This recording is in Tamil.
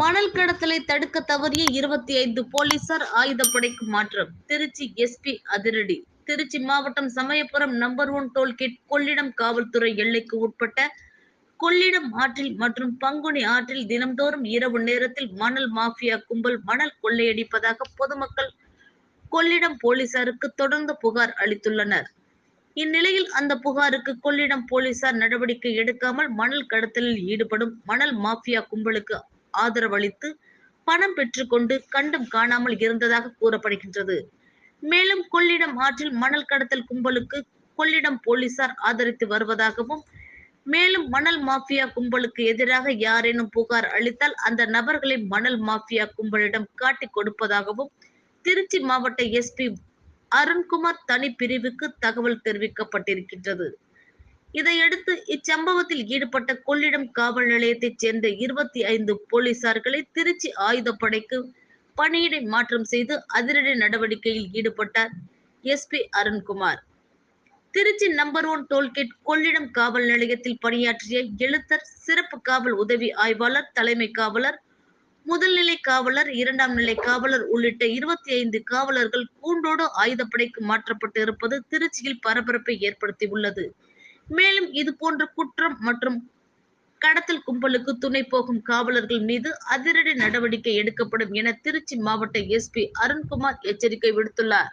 மணல் கடத்தலை தடுக்க தவறிய இருபத்தி ஐந்து போலீசார் ஆயுதப்படைக்கு மாற்றம். திருச்சி எஸ்பி அதிரடி. திருச்சி மாவட்டம் Samayapuram number one tollgate Kollidam காவல்துறை எல்லைக்கு உட்பட்ட கொள்ளிடம் ஆற்றில் மற்றும் பங்குனி ஆற்றில் தினம்தோறும் இரவு நேரத்தில் மணல் மாஃபியா கும்பல் மணல் கொள்ளையடிப்பதாக பொதுமக்கள் கொள்ளிடம் போலீசாருக்கு தொடர்ந்து புகார் அளித்துள்ளனர். இந்நிலையில் அந்த புகாருக்கு கொள்ளிடம் போலீசார் நடவடிக்கை எடுக்காமல் மணல் கடத்தலில் ஈடுபடும் மணல் மாஃபியா கும்பலுக்கு ஆதரவளித்து பணம் பெற்றுக்கொண்டு கண்டும் காணாமல் இருந்ததாக கூறப்படுகின்றது. மேலும் கொள்ளிடம் ஆற்றில் மணல் கடத்தல் கும்பலுக்கு கொள்ளிடம் போலீசார் ஆதரித்து வருவதாகவும் மேலும் மணல் மாஃபியா கும்பலுக்கு எதிராக யாரேனும் புகார் அளித்தால் அந்த நபர்களை மணல் மாஃபியா கும்பலிடம் காட்டிக் கொடுப்பதாகவும் திருச்சி மாவட்ட எஸ்பி அருண்குமார் தனி பிரிவுக்கு தகவல் தெரிவிக்கப்பட்டிருக்கின்றது. இதையடுத்து இச்சம்பவத்தில் ஈடுபட்ட கொள்ளிடம் காவல் நிலையத்தைச் சேர்ந்த இருபத்தி ஐந்து போலீசார்களை திருச்சி ஆயுதப்படைக்கு பணியிடை மாற்றம் செய்து அதிரடி நடவடிக்கையில் ஈடுபட்டார் SP Arunkumar. Trichy number one tollgate Kollidam காவல் நிலையத்தில் பணியாற்றிய எழுத்தர் சிறப்பு காவல் உதவி ஆய்வாளர் தலைமை காவலர் முதல்நிலை காவலர் இரண்டாம் நிலை காவலர் உள்ளிட்ட இருபத்தி ஐந்து காவலர்கள் கூண்டோடு ஆயுதப்படைக்கு மாற்றப்பட்டு இருப்பது திருச்சியில் பரபரப்பை ஏற்படுத்தியுள்ளது. மேலும் இது போன்ற குற்றம் மற்றும் கடத்தல் கும்பலுக்கு துணை போகும் காவலர்கள் மீது அதிரடி நடவடிக்கை எடுக்கப்படும் என திருச்சி மாவட்ட எஸ்பி அருண்குமார் எச்சரிக்கை விடுத்துள்ளார்.